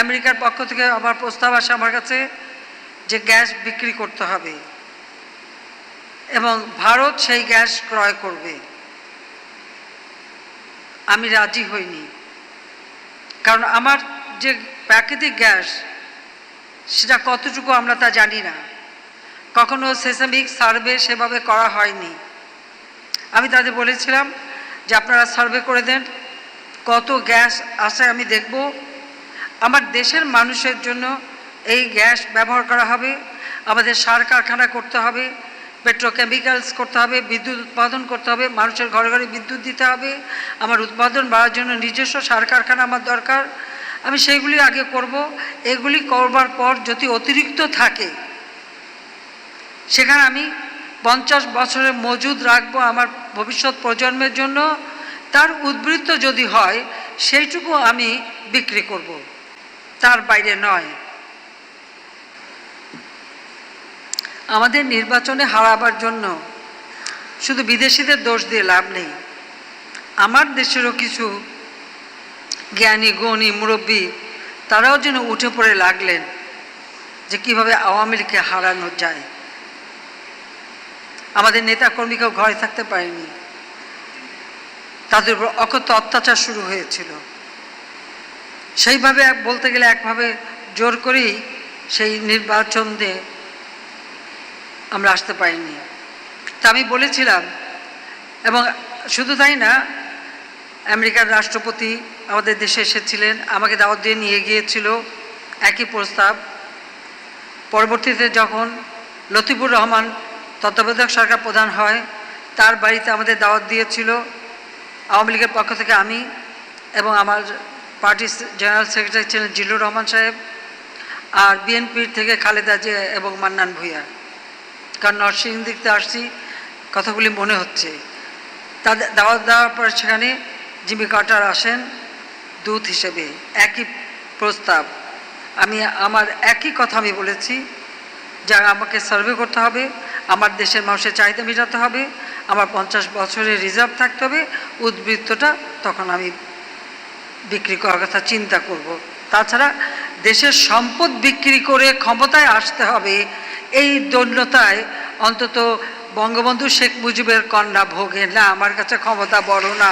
আমেরিকার পক্ষ থেকে আবার প্রস্তাব আসে আমার কাছে যে গ্যাস বিক্রি করতে হবে। এবং ভারত সেই গ্যাস ক্রয় করবে। আমি রাজি হইনি। কারণ আমার যে প্রাকৃতিক গ্যাস, সেটা কতটুকু আমরা তা জানি না। কখনো সেসামিক সার্ভে সেভাবে করা হয়নি। আমি তাদের বলেছিলাম যে আপনারা সার্ভে করে দেন, কত গ্যাস আসে আমি দেখব। আমার দেশের মানুষের জন্য এই গ্যাস ব্যবহার করা হবে, আমাদের সার কারখানা করতে হবে পেট্রোকেমিক্যালস করতে হবে, বিদ্যুৎ উৎপাদন করতে হবে, মানুষের ঘরে ঘরে বিদ্যুৎ দিতে হবে, আমার উৎপাদন বাড়ার জন্য নিজস্ব সার কারখানা আমার দরকার। আমি সেইগুলি আগে করব, এগুলি করবার পর যদি অতিরিক্ত থাকে, সেখানে আমি পঞ্চাশ বছরের মজুদ রাখব আমার ভবিষ্যৎ প্রজন্মের জন্য। তার উদ্বৃত্ত যদি হয়, সেইটুকু আমি বিক্রি করব। তার বাইরে নয়। আমাদের নির্বাচনে হারাবার জন্য শুধু বিদেশিদের দোষ দিয়ে লাভ নেই। আমার দেশেরও কিছু জ্ঞানী, গণী, মুরব্বী তারাও যেন উঠে পড়ে লাগলেন যে কীভাবে আওয়ামী লীগকে হারানো যায়। আমাদের নেতা কর্মীকেও ঘরে থাকতে পারেনি। তাদের উপর অকথ্য অত্যাচার শুরু হয়েছিল। সেইভাবে বলতে গেলে একভাবে জোর করেই সেই নির্বাচন দিয়ে আমরা আসতে পারিনি। তা আমি বলেছিলাম, এবং শুধু তাই না, আমেরিকার রাষ্ট্রপতি আমাদের দেশে এসেছিলেন, আমাকে দাওয়াত দিয়ে নিয়ে গিয়েছিল, একই প্রস্তাব। পরবর্তীতে যখন লতিফুর রহমান তত্ত্বাবধায়ক সরকার প্রধান হয়, তার বাড়িতে আমাদের দাওয়াত দিয়েছিল, আওয়ামী লীগের পক্ষ থেকে আমি এবং আমার পার্টির জেনারেল সেক্রেটারি ছিলেন জিল্লুর রহমান সাহেব আর বিএনপির থেকে খালেদা জিয়া এবং মান্নান ভূঁইয়া। কারণ নরসিংহ দিকতে আসছি, কথাগুলি মনে হচ্ছে। তাদের দাওয়াত দেওয়ার পর সেখানে জিমি কার্টার আসেন দূত হিসেবে। একই প্রস্তাব। আমি, আমার একই কথা আমি বলেছি, যা আমাকে সার্ভে করতে হবে, আমার দেশের মানুষের চাহিদা মেটাতে হবে, আমার পঞ্চাশ বছরের রিজার্ভ থাকতে হবে, উদ্বৃত্তটা তখন আমি বিক্রি করার কথা চিন্তা করব। তাছাড়া দেশের সম্পদ বিক্রি করে ক্ষমতায় আসতে হবে, এই দৈন্যতায় অন্তত বঙ্গবন্ধু শেখ মুজিবের কন্যা ভোগে না, আমার কাছে ক্ষমতা বড় না